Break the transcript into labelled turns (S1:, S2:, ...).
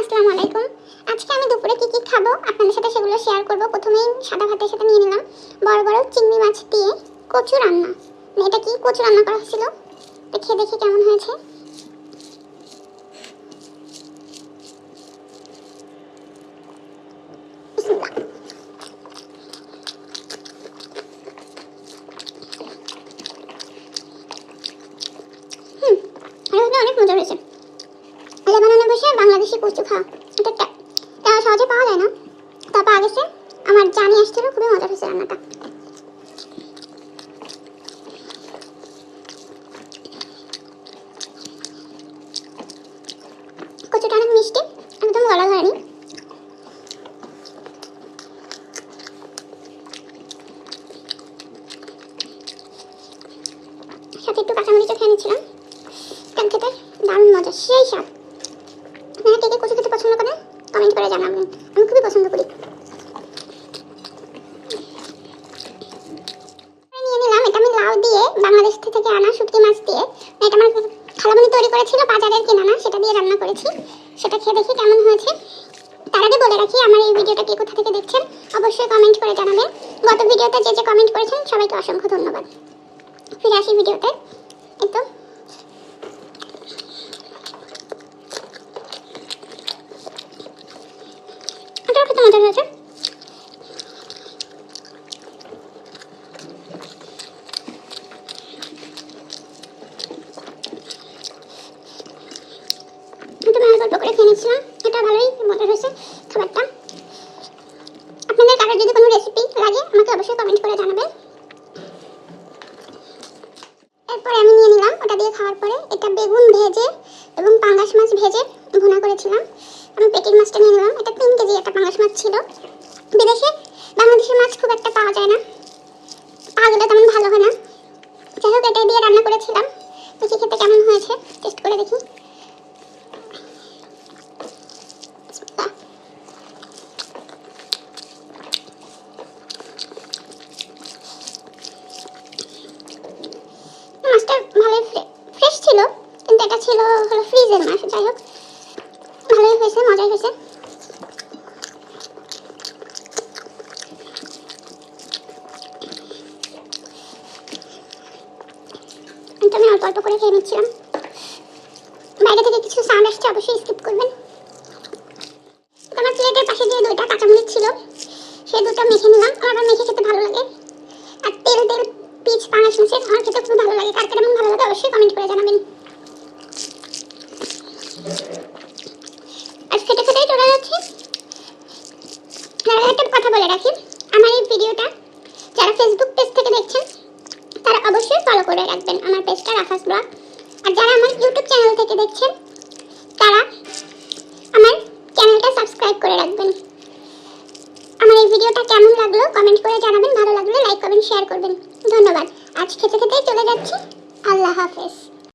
S1: আসসালামু আলাইকুম। আজকে আমি দুপুরে কী কী খাব? আপনাদের সাথে সেগুলো শেয়ার করব। প্রথমেই সাদা ভাতের সাথে নিয়ে নিলাম বড় বড় চিংড়ি মাছ দিয়ে কচু রান্না। এটা কি কচু রান্না করা হয়েছিল? খেয়ে দেখি কেমন হয়েছে বিসমিল্লাহ। হুম এটা কিন্তু অনেক মজা হয়েছে লেবাননে বসে খাওয়া এটা সহজে পাওয়া যায় না। তারপর আগেছে আমার জানি আসছিল, খুবই মজা হয়েছে রান্নাটা। কচুটা অনেক মিষ্টি একদম গলা ধরেনি। সাথে একটু কাঁচামরিচও খেয়ে নিচ্ছিলাম। এটা খেতে দারুণ মজা, সেই স্বাদ। আপনারা কে কে কচু খেতে পছন্দ করেন কমেন্ট করে জানাবেন আমি খুবই পছন্দ করি। বাংলাদেশ থেকে আনা মাছ দিয়ে। এটা আমার তৈরি করেছিল, বাজারের কেনা না, সেটা দিয়ে রান্না করেছি। সেটা খেয়ে দেখি কেমন হয়েছে। তার আগে বলে রাখি, আমার এই ভিডিওটা কে কোথা থেকে দেখছেন, অবশ্যই কমেন্ট করে জানাবেন। গত ভিডিওতে যে যে কমেন্ট করেছেন, সবাইকে অসংখ্য ধন্যবাদ। ফিরে আসি ভিডিওতে। একদম খেতে মজা হয়েছে গল্প এটা ভালোই মজা হয়েছে খাবারটা আপনাদের যদি কোনো রেসিপি লাগে, আমাকে অবশ্যই করে জানাবেন। এরপরে আমি নিয়ে নিলাম, ওটা দিয়ে খাওয়ার পরে এটা বেগুন ভেজে এবং পাঙ্গাস মাছ ভেজে ভুনা করেছিলাম আমি পেটির মাছটা নিয়ে নিলাম এটা তিন কেজি একটা পাঙ্গাস মাছ ছিল। বিদেশে বাংলাদেশের মাছ খুব একটা পাওয়া যায় না। পাওয়া গেলে তেমন ভালো হয় না। যাই হোক এটা দিয়ে রান্না করেছিলাম। দেখি খেতে কেমন হয়েছে টেস্ট করে দেখি। ছিল, কিন্তু এটা ছিল হলো ফ্রিজের মাছ, যাই হোক। ভালোই হয়েছে, মজাই হয়েছে। কিন্তু আমি অল্প অল্প করে খেয়ে নিচ্ছিলাম। বাইরে থেকে কিছু সাউন্ড আসছে, অবশ্যই স্কিপ করবেন। আমার প্লেটের পাশে যে দুইটা কাঁচামরিচ ছিল সেই দুটো মেখে নিলাম। আমার আবার মেখে খেতে ভালো লাগে। আর তেল তেল, পিচ, পাঙাশ মাছের আমার খেতে খুব ভালো লাগে। কার এমন ভালো লাগে অবশ্যই কমেন্ট করে জানাবেন। আজ খেতে খেতেই চলে যাচ্ছি। একটা কথা বলে রাখি। আমার এই ভিডিওটা যারা ফেসবুক পেজ থেকে দেখছেন তারা অবশ্যই ফলো করে রাখবেন আমার পেজটা রাফাস ব্লগ। আর যারা আমার ইউটিউব চ্যানেল থেকে দেখছেন, তারা আমার চ্যানেলটা সাবস্ক্রাইব করে রাখবেন। আমার এই ভিডিওটা কেমন লাগল কমেন্ট করে জানাবেন, ভালো লাগলে লাইক কমেন্ট শেয়ার করবেন। ধন্যবাদ। আজ খেতে খেতেই চলে যাচ্ছি। আল্লাহ হাফেজ।